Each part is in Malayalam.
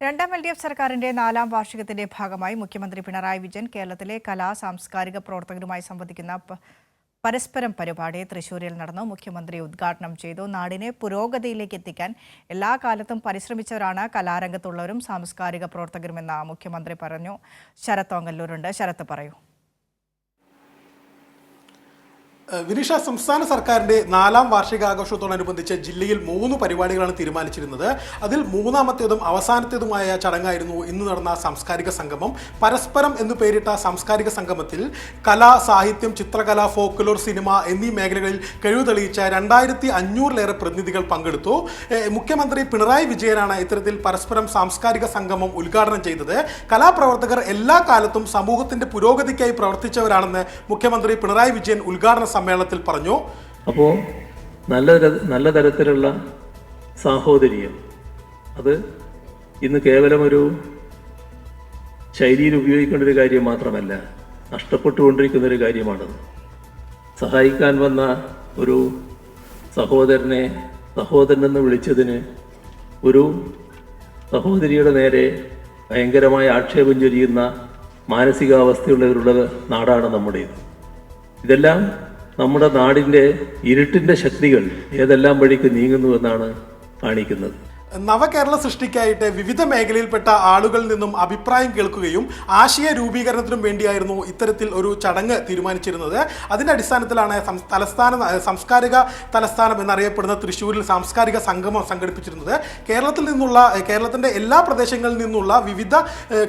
രണ്ടാം എൽ ഡി എഫ് സർക്കാരിന്റെ നാലാം വാർഷികത്തിന്റെ ഭാഗമായി മുഖ്യമന്ത്രി പിണറായി വിജയൻ കേരളത്തിലെ കലാ സാംസ്കാരിക പ്രവർത്തകരുമായി സംവദിക്കുന്ന പരസ്പരം പരിപാടി തൃശൂരിൽ നടന്നു. മുഖ്യമന്ത്രി ഉദ്ഘാടനം ചെയ്തു. നാടിനെ പുരോഗതിയിലേക്ക് എത്തിക്കാൻ എല്ലാ കാലത്തും പരിശ്രമിച്ചവരാണ് കലാരംഗത്തുള്ളവരും സാംസ്കാരിക പ്രവർത്തകരുമെന്ന് മുഖ്യമന്ത്രി പറഞ്ഞു. ശരത് ഓങ്ങല്ലൂരുണ്ട് ശരത് പറയൂ. വിനിഷ സംസ്ഥാന സർക്കാരിന്റെ നാലാം വാർഷികാഘോഷത്തോടനുബന്ധിച്ച് ജില്ലയിൽ മൂന്ന് പരിപാടികളാണ് തീരുമാനിച്ചിരുന്നത്. അതിൽ മൂന്നാമത്തേതും അവസാനത്തേതുമായ ചടങ്ങായിരുന്നു ഇന്ന് നടന്ന സാംസ്കാരിക സംഗമം. പരസ്പരം എന്ന് പേരിട്ട സാംസ്കാരിക സംഗമത്തിൽ കല സാഹിത്യം ചിത്രകല ഫോക്ലോർ സിനിമ എന്നീ മേഖലകളിൽ കഴിവ് തെളിയിച്ച രണ്ടായിരത്തി അഞ്ഞൂറിലേറെ പ്രതിനിധികൾ പങ്കെടുത്തു. മുഖ്യമന്ത്രി പിണറായി വിജയനാണ് ഇത്തരത്തിൽ പരസ്പരം സാംസ്കാരിക സംഗമം ഉദ്ഘാടനം ചെയ്തത്. കലാപ്രവർത്തകർ എല്ലാ കാലത്തും സമൂഹത്തിന്റെ പുരോഗതിക്കായി പ്രവർത്തിച്ചവരാണെന്ന് മുഖ്യമന്ത്രി പിണറായി വിജയൻ ഉദ്ഘാടന സമ്മേളനത്തിൽ പറഞ്ഞു. അപ്പോൾ നല്ല നല്ല തരത്തിലുള്ള സാഹോദര്യം. അത് ഇന്ന് കേവലം ഒരു ശൈലിയിൽ ഉപയോഗിക്കേണ്ട ഒരു കാര്യം മാത്രമല്ല നഷ്ടപ്പെട്ടുകൊണ്ടിരിക്കുന്ന ഒരു കാര്യമാണത്. സഹായിക്കാൻ വന്ന ഒരു സഹോദരനെ സഹോദരനെന്ന് വിളിച്ചതിന് ഒരു സഹോദരിയുടെ നേരെ ഭയങ്കരമായ ആക്ഷേപം ചൊരിയുന്ന മാനസികാവസ്ഥയുള്ളവരുള്ള നാടാണ് നമ്മുടേത്. ഇതെല്ലാം നമ്മുടെ നാടിന്റെ ഇരുട്ടിന്റെ ശക്തികൾ ഏതെല്ലാം വഴിക്ക് നീങ്ങുന്നു എന്നാണ് കാണിക്കുന്നത്. നവകേരള സൃഷ്ടിക്കായിട്ട് വിവിധ മേഖലയിൽപ്പെട്ട ആളുകളിൽ നിന്നും അഭിപ്രായം കേൾക്കുകയും ആശയ രൂപീകരണത്തിനും വേണ്ടിയായിരുന്നു ഇത്തരത്തിൽ ഒരു ചടങ്ങ് തീരുമാനിച്ചിരുന്നത്. അതിന്റെ അടിസ്ഥാനത്തിലാണ് തലസ്ഥാന സാംസ്കാരിക തലസ്ഥാനം എന്നറിയപ്പെടുന്ന തൃശ്ശൂരിൽ സാംസ്കാരിക സംഗമം സംഘടിപ്പിച്ചിരുന്നത്. കേരളത്തിൽ നിന്നുള്ള കേരളത്തിന്റെ എല്ലാ പ്രദേശങ്ങളിൽ നിന്നുള്ള വിവിധ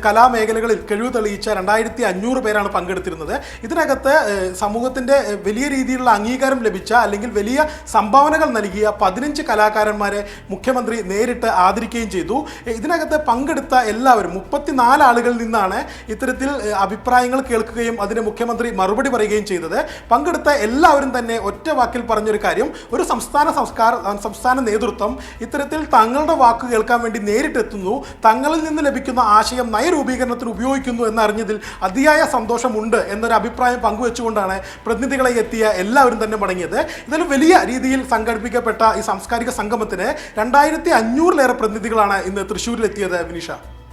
കലാമേഖലകളിൽ കഴിവ് തെളിയിച്ച രണ്ടായിരത്തി അഞ്ഞൂറ് പേരാണ് പങ്കെടുത്തിരുന്നത്. ഇതിനകത്ത് സമൂഹത്തിന്റെ വലിയ രീതിയിലുള്ള അംഗീകാരം ലഭിച്ച അല്ലെങ്കിൽ വലിയ സംഭാവനകൾ നൽകിയ പതിനഞ്ച് കലാകാരന്മാരെ മുഖ്യമന്ത്രി നേരിട്ട് ആദരിക്കുകയും ചെയ്തു. ഇതിനകത്ത് പങ്കെടുത്ത എല്ലാവരും മുപ്പത്തിനാല് ആളുകളിൽ നിന്നാണ് ഇത്തരത്തിൽ അഭിപ്രായങ്ങൾ കേൾക്കുകയും അതിന് മുഖ്യമന്ത്രി മറുപടി പറയുകയും ചെയ്തത്. പങ്കെടുത്ത എല്ലാവരും തന്നെ ഒറ്റ വാക്കിൽ പറഞ്ഞൊരു കാര്യം ഒരു സംസ്ഥാന സംസ്കാര സംസ്ഥാന നേതൃത്വം ഇത്തരത്തിൽ തങ്ങളുടെ വാക്ക് കേൾക്കാൻ വേണ്ടി നേരിട്ടെത്തുന്നു. തങ്ങളിൽ നിന്ന് ലഭിക്കുന്ന ആശയം നയരൂപീകരണത്തിന് ഉപയോഗിക്കുന്നു എന്നറിഞ്ഞതിൽ അതിയായ സന്തോഷമുണ്ട് എന്നൊരു അഭിപ്രായം പങ്കുവെച്ചുകൊണ്ടാണ് പ്രതിനിധികളെ എത്തിയ എല്ലാവരും തന്നെ മടങ്ങിയത്. ഇതിൽ വലിയ രീതിയിൽ സംഘടിപ്പിക്കപ്പെട്ട ഈ സാംസ്കാരിക സംഗമത്തിന് രണ്ടായിരത്തി അഞ്ഞൂറിലേറെ പ്രതിനിധികളാണ് ഇന്ന് തൃശ്ശൂരിലെത്തിയത് വിനിഷ.